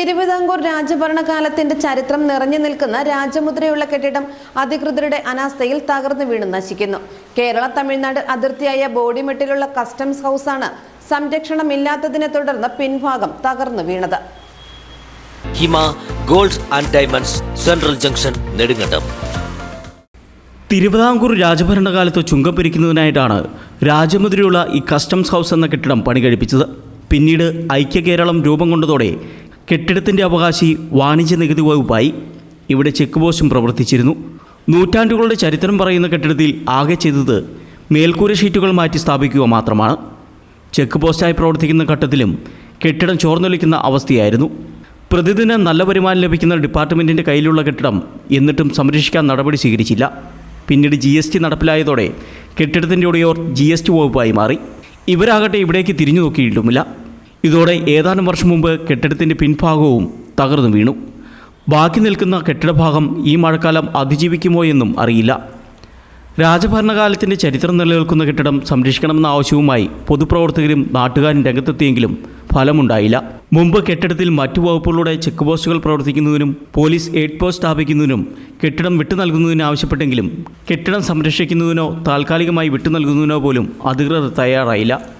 തിരുവിതാംകൂർ രാജഭരണകാലത്തിന്റെ ചരിത്രം നിറഞ്ഞു നിൽക്കുന്ന രാജമുദ്രയുള്ള കെട്ടിടം അധികൃതരുടെ അനാസ്ഥയിൽ തകർന്നു വീണ് നശിക്കുന്നു. കേരള തമിഴ്നാട് അതിർത്തിയായ ബോഡിമെട്ടിലുള്ള കസ്റ്റംസ് ഹൗസാണ് സംരക്ഷണമില്ലാത്തതിനെ തുടർന്ന് പിൻഭാഗം തകർന്നു വീണത്. Hima gold and diamonds central junction Nedumkandam. Thiruvithamkoor രാജഭരണകാലത്ത് ചുങ്കം പിരിക്കുന്നതിനായിട്ടാണ് രാജമുദ്രയുള്ള ഈ കസ്റ്റംസ് ഹൗസ് എന്ന കെട്ടിടം പണി കഴിപ്പിച്ചത് പിന്നീട് ഐക്യ കേരളം രൂപം കൊണ്ടതോടെ കെട്ടിടത്തിന്റെ അവകാശി വാണിജ്യ നികുതി വകുപ്പായി ഇവിടെ ചെക്ക് പോസ്റ്റും പ്രവർത്തിച്ചിരുന്നു. നൂറ്റാണ്ടുകളുടെ ചരിത്രം പറയുന്ന കെട്ടിടത്തിൽ ആകെ ചെയ്തത് മേൽക്കൂര ഷീറ്റുകൾ മാറ്റി സ്ഥാപിക്കുക മാത്രമാണ്. ചെക്ക് പോസ്റ്റായി പ്രവർത്തിക്കുന്ന ഘട്ടത്തിലും കെട്ടിടം ചോർന്നൊലിക്കുന്ന അവസ്ഥയായിരുന്നു. പ്രതിദിനം നല്ല വരുമാനം ലഭിക്കുന്ന ഡിപ്പാർട്ട്മെന്റിന്റെ കയ്യിലുള്ള കെട്ടിടം എന്നിട്ടും സംരക്ഷിക്കാൻ നടപടി സ്വീകരിച്ചില്ല. പിന്നീട് ജി എസ് ടി നടപ്പിലായതോടെ കെട്ടിടത്തിന്റെ ഉടയോർ ജി എസ് ടി വകുപ്പായി മാറി. ഇവരാകട്ടെ ഇവിടേക്ക് തിരിഞ്ഞു നോക്കിയിട്ടുമില്ല. ഇതോടെ ഏതാനും വർഷം മുമ്പ് കെട്ടിടത്തിന്റെ പിൻഭാഗവും തകർന്നു വീണു. ബാക്കി നിൽക്കുന്ന കെട്ടിടഭാഗം ഈ മഴക്കാലം അതിജീവിക്കുമോ എന്നും അറിയില്ല. രാജഭരണകാലത്തിന്റെ ചരിത്രം നിലനിൽക്കുന്ന കെട്ടിടം സംരക്ഷിക്കണമെന്ന ആവശ്യവുമായി പൊതുപ്രവർത്തകരും നാട്ടുകാരും രംഗത്തെത്തിയെങ്കിലും ഫലമുണ്ടായില്ല. മുമ്പ് കെട്ടിടത്തിൽ മറ്റു വകുപ്പുകളുടെ ചെക്ക് പോസ്റ്റുകൾ പ്രവർത്തിക്കുന്നതിനും പോലീസ് എയ്ഡ് പോസ്റ്റ് സ്ഥാപിക്കുന്നതിനും കെട്ടിടം വിട്ടു നൽകുന്നതിന് ആവശ്യപ്പെട്ടെങ്കിലും കെട്ടിടം സംരക്ഷിക്കുന്നതിനോ താൽക്കാലികമായി വിട്ടു നൽകുന്നതിനോ പോലും അധികൃതർ തയ്യാറായില്ല.